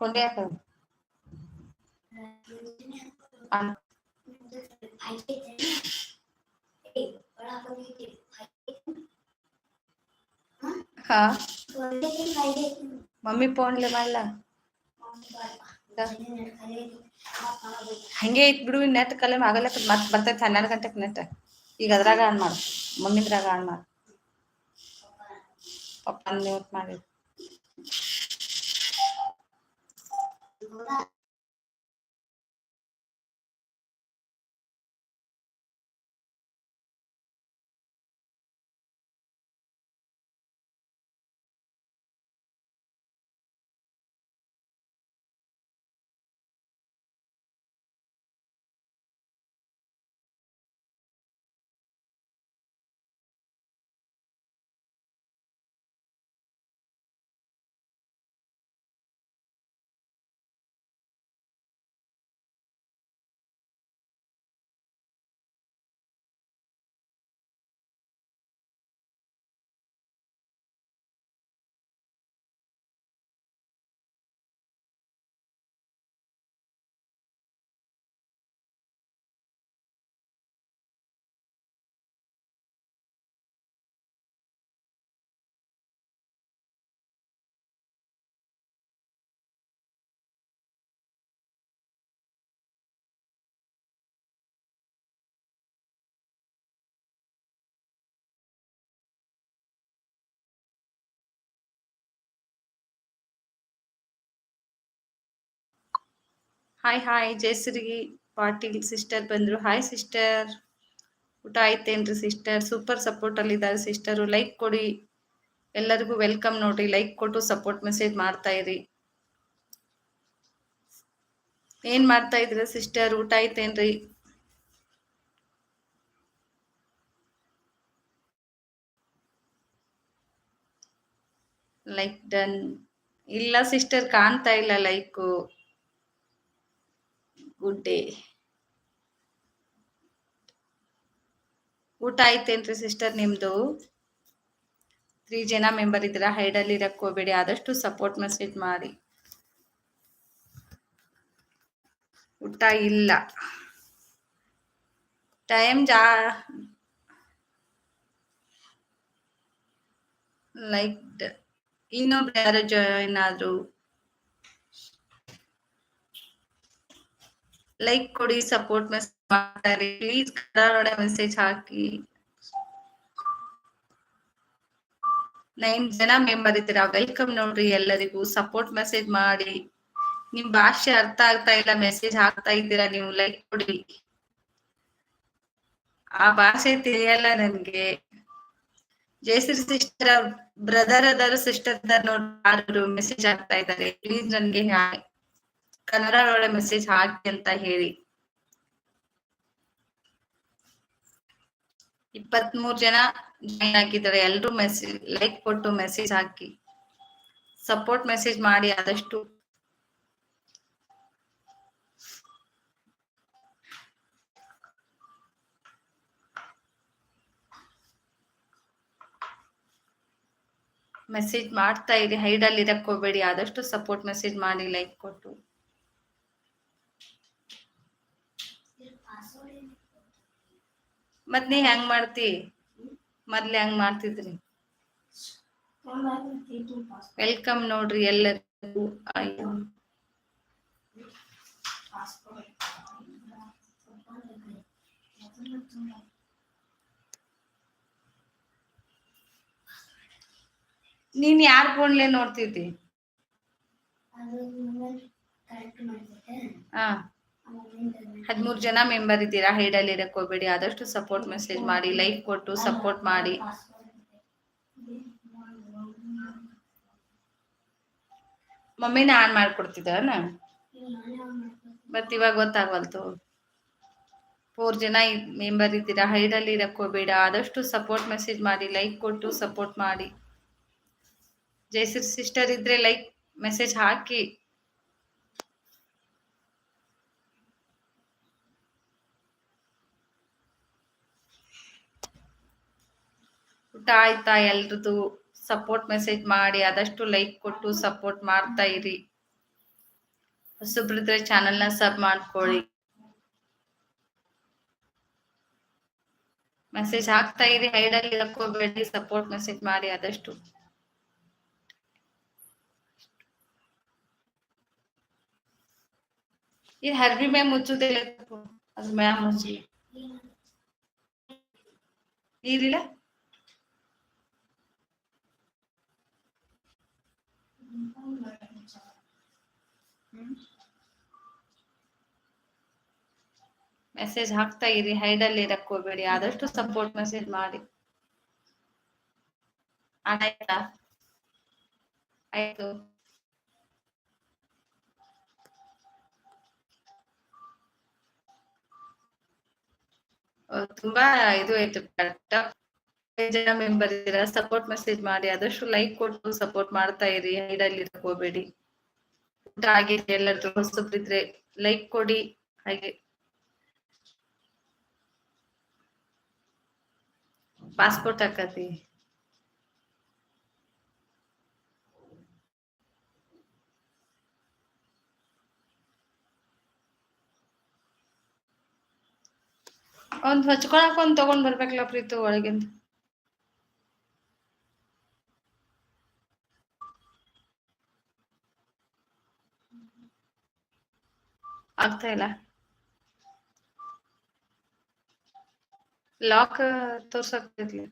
ಕೊಂಡೆ ಹಾಕ ಹಾ ಮಮ್ಮಿ ಫೋನ್ಲೆ ಮಾಡ್ಲಾ ಹಂಗೆ ಐತ್ ಬಿಡು ನೆಟ್ ಕಲೆ ಆಗಲ್ಲ ಮತ್ ಬರ್ತೈತೆ ಹನ್ನೆರಡು ಗಂಟೆಗೆ ನೆಟ್. ಈಗ ಅದ್ರಾಗ ಆನ್ ಮಾಡು. ಮಮ್ಮಿದ್ರಾಗ ಆನ್ ಮಾಡು. ಪಪ್ಪ ಮ್ಯೂಟ್ ಮಾಡಿ. 怎么办？hi hi Jayashree Patil sister ಬಂದ್ರು. ಹಾಯ್ ಸಿಸ್ಟರ್ ಊಟ ಆಯ್ತೇನ್ರಿ ಸಿಸ್ಟರ್ ಸೂಪರ್ ಸಪೋರ್ಟ್ ಅಲ್ಲಿ ಇದ್ದಾರೆ ಸಿಸ್ಟರ್ ಲೈಕ್ ಕೊಡಿ. ಎಲ್ಲರಿಗೂ ವೆಲ್ಕಮ್ ನೋಡ್ರಿ. ಲೈಕ್ ಕೊಟ್ಟು ಸಪೋರ್ಟ್ ಮೆಸೇಜ್ ಮಾಡ್ತಾ ಇರಿ. ಏನ್ ಮಾಡ್ತಾ ಇದ್ರಿ ಸಿಸ್ಟರ್ ಊಟ ಆಯ್ತೇನ್ರಿ? ಲೈಕ್ ಡನ್ ಇಲ್ಲ ಸಿಸ್ಟರ್ ಕಾಣ್ತಾ ಇಲ್ಲ ಲೈಕು ಗುಡ್ ಡೇ ಊಟ ಆಯ್ತೇನ್ರಿ ಸಿಸ್ಟರ್ ನಿಮ್ದು? ತ್ರೀ ಜನ ಮೆಂಬರ್ ಇದ್ರ ಹೈಡಲ್ಲಿ ಇರಕ್ಕೋಬೇಡಿ ಆದಷ್ಟು ಸಪೋರ್ಟ್ ಮೆಸೇಜ್ ಮಾಡಿ. ಊಟ ಇಲ್ಲ. ಟೈಮ್ ಜಾ ಲೈಕ್ ಇನ್ನೊಬ್ರು ಯಾರು ಜಾಯಿನ್ ಆದ್ರು? ಲೈಕ್ ಕೊಡಿ ಸಪೋರ್ಟ್ ಮಾಡ್ತಾರೆ. ಪ್ಲೀಸ್ ಕನ್ನಡ ಮೆಸೇಜ್ ಹಾಕಿ. ನೈನ್ ಜನ ಮೆಂಬರ್ ಇದ್ದೀರಾ ವೆಲ್ಕಮ್ ನೋಡ್ರಿ ಎಲ್ಲರಿಗೂ. ಸಪೋರ್ಟ್ ಮೆಸೇಜ್ ಮಾಡಿ. ನಿಮ್ ಭಾಷೆ ಅರ್ಥ ಆಗ್ತಾ ಇಲ್ಲ ಮೆಸೇಜ್ ಹಾಕ್ತಾ ಇದ್ದೀರಾ ನೀವು? ಲೈಕ್ ಕೊಡಿ. ಆ ಭಾಷೆ ತಿಳಿಯಲ್ಲ ನನ್ಗೆ. ಜಯಶ್ರೀ ಸಿಸ್ಟರ್ ಬ್ರದರ್ ಅದಾರು ಸಿಸ್ಟರ್ ನೋಡಿ ಮೆಸೇಜ್ ಆಗ್ತಾ ಇದ್ದಾರೆ. ಪ್ಲೀಸ್ ನನ್ಗೆ ಹಾ- ಕನ್ನಡ ಒಳ್ಳೆ ಮೆಸೇಜ್ ಹಾಕಿ ಅಂತ ಹೇಳಿ. ಇಪ್ಪತ್ಮೂರ್ ಜನ ಜಾಯಿನ್ ಆಗಿದ್ದಾರೆ. ಎಲ್ರು ಮೆಸೇಜ್ ಲೈಕ್ ಕೊಟ್ಟು ಮೆಸೇಜ್ ಹಾಕಿ. ಸಪೋರ್ಟ್ ಮೆಸೇಜ್ ಮಾಡಿ ಆದಷ್ಟು ಮೆಸೇಜ್ ಮಾಡ್ತಾ ಇರಿ. ಹೈಡ್ ಅಲ್ಲಿ ಆದಷ್ಟು ಸಪೋರ್ಟ್ ಮೆಸೇಜ್ ಮಾಡಿ ಲೈಕ್ ಕೊಟ್ಟು. ಮತ್ ನೀ ಹೆಂಗ್ ಮಾಡ್ತಿ? ಮೊದ್ಲು ಹೆಂಗ್ ಮಾಡ್ತಿದ್ರಿ? ವೆಲ್ಕಮ್ ನೋಡ್ರಿ ಎಲ್ಲರಿಗೂ. ನೀನ್ ಯಾರ ಫೋನ್ಲೆ ನೋಡ್ತಿದ್ದಿ? ಹಾ. ಹದ್ಮೂರ್ ಜನ ಮೆಂಬರ್ ಇದ್ದೀರಾ? ಹೈಡಲ್ಲಿ ಇರಕ್ಕೆ ಹೋಗ್ಬೇಡಿ. ಆದಷ್ಟು ಸಪೋರ್ಟ್ ಮೆಸೇಜ್ ಮಾಡಿ ಲೈಕ್ ಕೊಟ್ಟು ಸಪೋರ್ಟ್ ಮಾಡಿ. ಮಮ್ಮಿನ ಆನ್ ಮಾಡ್ಕೊಡ್ತಿದ್ದಾನ? ಮತ್ ಇವಾಗ ಗೊತ್ತಾಗವಲ್ತು ಫೋರ್ ಜನ ಮೆಂಬರ್ ಇದ್ದೀರಾ? ಹೈಡಲ್ಲಿ ಇರಕ್ಕೆ ಹೋಗ್ಬೇಡ. ಆದಷ್ಟು ಸಪೋರ್ಟ್ ಮೆಸೇಜ್ ಮಾಡಿ ಲೈಕ್ ಕೊಟ್ಟು ಸಪೋರ್ಟ್ ಮಾಡಿ. ಜೈಸಿರ್ ಸಿಸ್ಟರ್ ಇದ್ರೆ ಲೈಕ್ ಮೆಸೇಜ್ ಹಾಕಿ. ಊಟ ಆಯ್ತಾ? ಎಲ್ರದು ಸಪೋರ್ಟ್ ಮೆಸೇಜ್ ಮಾಡಿ, ಆದಷ್ಟು ಲೈಕ್ ಕೊಟ್ಟು ಸಪೋರ್ಟ್ ಮಾಡ್ತಾ ಇರಿ. ಹೊಸಬ್ರಿದ್ರೆ ಚಾನೆಲ್ನ ಸಬ್ ಮಾಡ್ಕೊಳ್ಳಿ. ಮೆಸೇಜ್ ಹಾಕ್ತಾ ಇರಿ ಹೈಡಲ್ಲಿ ಹಾಕೋಬೇಡಿ ಸಪೋರ್ಟ್ ಮೆಸೇಜ್ ಮಾಡಿ, ಆದಷ್ಟು. ಈ ಹರ್ಬಿ ಮೇ ಮುಚ್ಚುದಿಲ್ಲ. ಅದು ಮ್ಯಾಮ್ ಮುಚ್ಚಿ. ಇರಿಲ್ಲ ಮೆಸೇಜ್ ಹಾಕ್ತಾ ಇರಿ ಇರಕ್ ಹೋಗ್ಬೇಡಿ. ಆದಷ್ಟು ಸಪೋರ್ಟ್ ಮೆಸೇಜ್ ಮಾಡಿ. ಆಯ್ತಾ? ಆಯ್ತು. ತುಂಬಾ ಇದು ಆಯ್ತು. ಜನ ಮೆಂಬರ್ ಇದ್ದೀರಾ. ಸಪೋರ್ಟ್ ಮೆಸೇಜ್ ಮಾಡಿ. ಆದಷ್ಟು ಲೈಕ್ ಕೊಟ್ಟು ಸಪೋರ್ಟ್ ಮಾಡ್ತಾ ಇರಿ. ಹೋಗ್ಬೇಡಿ. ಊಟ ಆಗಿದೆ ಎಲ್ಲರದ್ದು ಹೊಸಬ್ರಿದ್ರೆ ಲೈಕ್ ಕೊಡಿ, ಹಾಗೆ. ಪಾಸ್ಪೋರ್ಟ್ ಹಾಕತಿ. ಒಂದ್ ಹಚ್ಕೊಳಕ್ ಒಂದ್ ತಗೊಂಡ್ ಬರ್ಬೇಕಲ್ಲ ಪ್ರೀತು ಒಳಗಿಂದ. ಆಗ್ತಾ ಇಲ್ಲ ಲಾಕ್ ತೋರ್ಸಕ್ತಿರ್ಲಿ